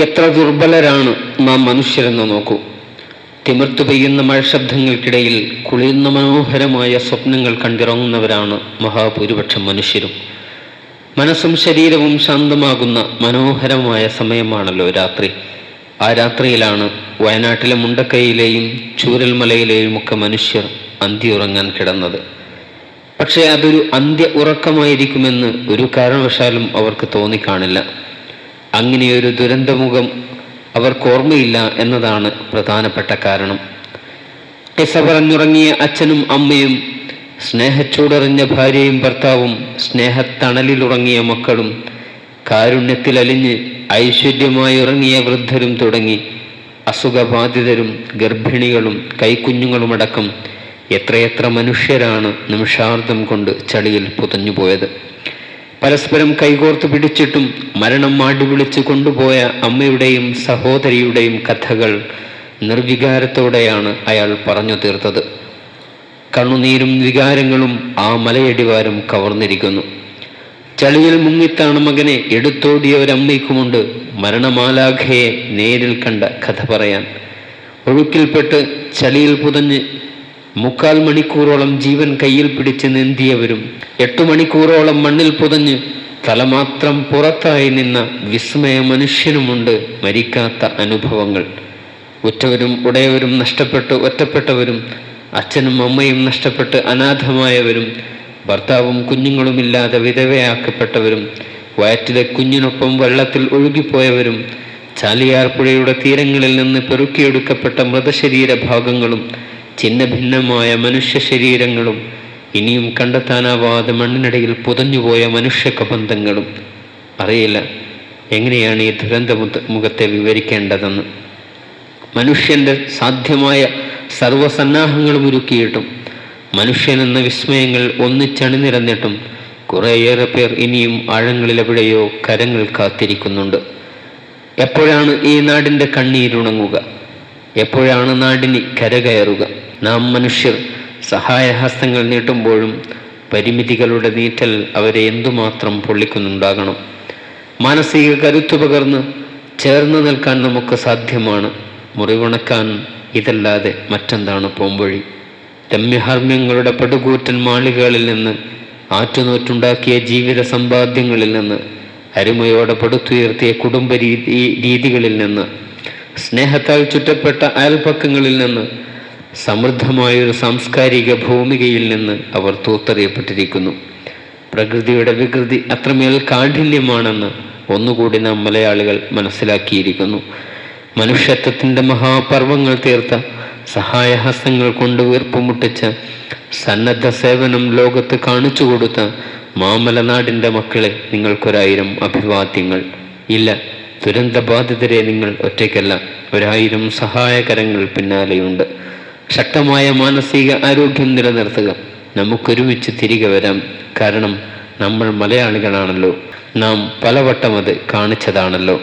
എത്ര ദുർബലരാണ് നാം മനുഷ്യരെന്ന് നോക്കൂ. തിമിർത്തു പെയ്യുന്ന മഴശബ്ദങ്ങൾക്കിടയിൽ കുളിർന്ന മനോഹരമായ സ്വപ്നങ്ങൾ കണ്ടിറങ്ങുന്നവരാണ് മഹാഭൂരിപക്ഷം മനുഷ്യരും. മനസ്സും ശരീരവും ശാന്തമാകുന്ന മനോഹരമായ സമയമാണല്ലോ രാത്രി. ആ രാത്രിയിലാണ് വയനാട്ടിലെ മുണ്ടക്കൈയിലെയും ചൂരൽമലയിലെയും ഒക്കെ മനുഷ്യർ അന്തിയുറങ്ങാൻ കിടന്നത്. പക്ഷേ അതൊരു അന്ത്യ ഉറക്കമായിരിക്കുമെന്ന് ഒരു കാരണവശാലും അവർക്ക് തോന്നിക്കാണില്ല അങ്ങനെയൊരു ദുരന്തമുഖം അവർക്ക് ഓർമ്മയില്ല എന്നതാണ് പ്രധാനപ്പെട്ട കാരണം. കിസ പറഞ്ഞുറങ്ങിയ അച്ഛനും അമ്മയും സ്നേഹച്ചൂടറിഞ്ഞ ഭാര്യയും ഭർത്താവും സ്നേഹത്തണലിലുറങ്ങിയ മക്കളും കാരുണ്യത്തിൽ അലിഞ്ഞ് ഐശ്വര്യമായി ഉറങ്ങിയ വൃദ്ധരും തുടങ്ങി അസുഖബാധിതരും ഗർഭിണികളും കൈക്കുഞ്ഞുങ്ങളുമടക്കം എത്രയെത്ര മനുഷ്യരാണ് നിമിഷാർദ്ധം കൊണ്ട് ചളിയിൽ പുതഞ്ഞുപോയത്. പരസ്പരം കൈകോർത്ത് പിടിച്ചിട്ടും മരണം മാടിവിളിച്ച് കൊണ്ടുപോയ അമ്മയുടെയും സഹോദരിയുടെയും കഥകൾ നിർവികാരത്തോടെയാണ് അയാൾ പറഞ്ഞു തീർത്തത്. കണ്ണുനീരും വികാരങ്ങളും ആ മലയടിവാരം കവർന്നിരിക്കുന്നു. ചളിയിൽ മുങ്ങിത്താണ് മകനെ എടുത്തോടിയ ഒരമ്മയ്ക്കുമുണ്ട് മരണമാലാഖയെ നേരിൽ കണ്ട കഥ പറയാൻ. ഒഴുക്കിൽപ്പെട്ട് ചളിയിൽ പുതഞ്ഞ് മുക്കാൽ മണിക്കൂറോളം ജീവൻ കയ്യിൽ പിടിച്ച് നീന്തിയവരും എട്ടു മണിക്കൂറോളം മണ്ണിൽ പുതഞ്ഞ് തലമാത്രം പുറത്തായി നിന്ന വിസ്മയ മനുഷ്യനുമുണ്ട് മരിക്കാത്ത അനുഭവങ്ങൾ. ഉറ്റവരും ഉടയവരും നഷ്ടപ്പെട്ട് ഒറ്റപ്പെട്ടവരും അച്ഛനും അമ്മയും നഷ്ടപ്പെട്ട് അനാഥമായവരും ഭർത്താവും കുഞ്ഞുങ്ങളുമില്ലാതെ വിധവയാക്കപ്പെട്ടവരും വയറ്റിലെ കുഞ്ഞിനൊപ്പം വെള്ളത്തിൽ ഒഴുകിപ്പോയവരും ചാലിയാർ പുഴയുടെ തീരങ്ങളിൽ നിന്ന് പെറുക്കിയെടുക്കപ്പെട്ട മൃതശരീര ഭാഗങ്ങളും ചിന്ന ഭിന്നമായ മനുഷ്യ ശരീരങ്ങളും ഇനിയും കണ്ടെത്താനാവാതെ മണ്ണിനടിയിൽ പുതഞ്ഞുപോയ മനുഷ്യ കബന്ധങ്ങളും. അറിയില്ല എങ്ങനെയാണ് ഈ ദുരന്ത മുഖ- മുഖത്തെ വിവരിക്കേണ്ടതെന്ന്. മനുഷ്യന്റെ സാധ്യമായ സർവസന്നാഹങ്ങളും ഒരുക്കിയിട്ടും മനുഷ്യനെന്ന വിസ്മയങ്ങൾ ഒന്നിച്ചണിനിരന്നിട്ടും കുറേയേറെ പേർ ഇനിയും ആഴങ്ങളിലെവിടെയോ കരങ്ങൾ കാത്തിരിക്കുന്നുണ്ട്. എപ്പോഴാണ് ഈ നാടിന്റെ കണ്ണീരുണങ്ങുക? എപ്പോഴാണ് നാടിന് കരകയറുക? നാം മനുഷ്യർ സഹായഹസ്തങ്ങൾ നീട്ടുമ്പോഴും പരിമിതികളുടെ നീറ്റൽ അവരെ എന്തുമാത്രം പൊള്ളിക്കുന്നുണ്ടാകണം? മാനസിക കരുത്തു പകർന്ന് ചേർന്ന് നിൽക്കാൻ നമുക്ക് സാധ്യമാണ്. മുറിവുണക്കാൻ ഇതല്ലാതെ മറ്റെന്താണ് പോംവഴി? രമ്യഹർമ്മ്യങ്ങളുടെ പടുകൂറ്റൻ മാളികകളിൽ നിന്ന് ആറ്റുനോറ്റുണ്ടാക്കിയ ജീവിത സമ്പാദ്യങ്ങളിൽ നിന്ന് അരുമയോടെ പടുത്തുയർത്തിയ കുടുംബ രീതി രീതികളിൽ നിന്ന് സ്നേഹത്താൽ ചുറ്റപ്പെട്ട അയൽപ്പക്കങ്ങളിൽ നിന്ന് സമൃദ്ധമായൊരു സാംസ്കാരിക ഭൂമികയിൽ നിന്ന് അവർ തൂത്തെറിയപ്പെട്ടിരിക്കുന്നു. പ്രകൃതിയുടെ വികൃതി അത്രമേൽ കാഠിന്യമാണെന്ന് ഒന്നുകൂടി നാം മലയാളികൾ മനസ്സിലാക്കിയിരിക്കുന്നു. മനുഷ്യത്വത്തിന്റെ മഹാപർവങ്ങൾ തീർത്ത സഹായഹസ്തങ്ങൾ കൊണ്ട് വീർപ്പുമുട്ടിച്ച സന്നദ്ധ സേവനം ലോകത്ത് കാണിച്ചു കൊടുത്ത മാമലനാടിന്റെ മക്കളെ നിങ്ങൾക്കൊരായിരം അഭിവാദ്യങ്ങൾ. ഇല്ല ദുരന്തബാധിതരെ നിങ്ങൾ ഒറ്റയ്ക്കല്ല. ഒരായിരം സഹായകരങ്ങൾ പിന്നാലെയുണ്ട്. ശക്തമായ മാനസിക ആരോഗ്യം നിലനിർത്തുക. നമുക്കൊരുമിച്ച് തിരികെ വരാം. കാരണം നമ്മൾ മലയാളികളാണല്ലോ. നാം പലവട്ടം അത് കാണിച്ചതാണല്ലോ.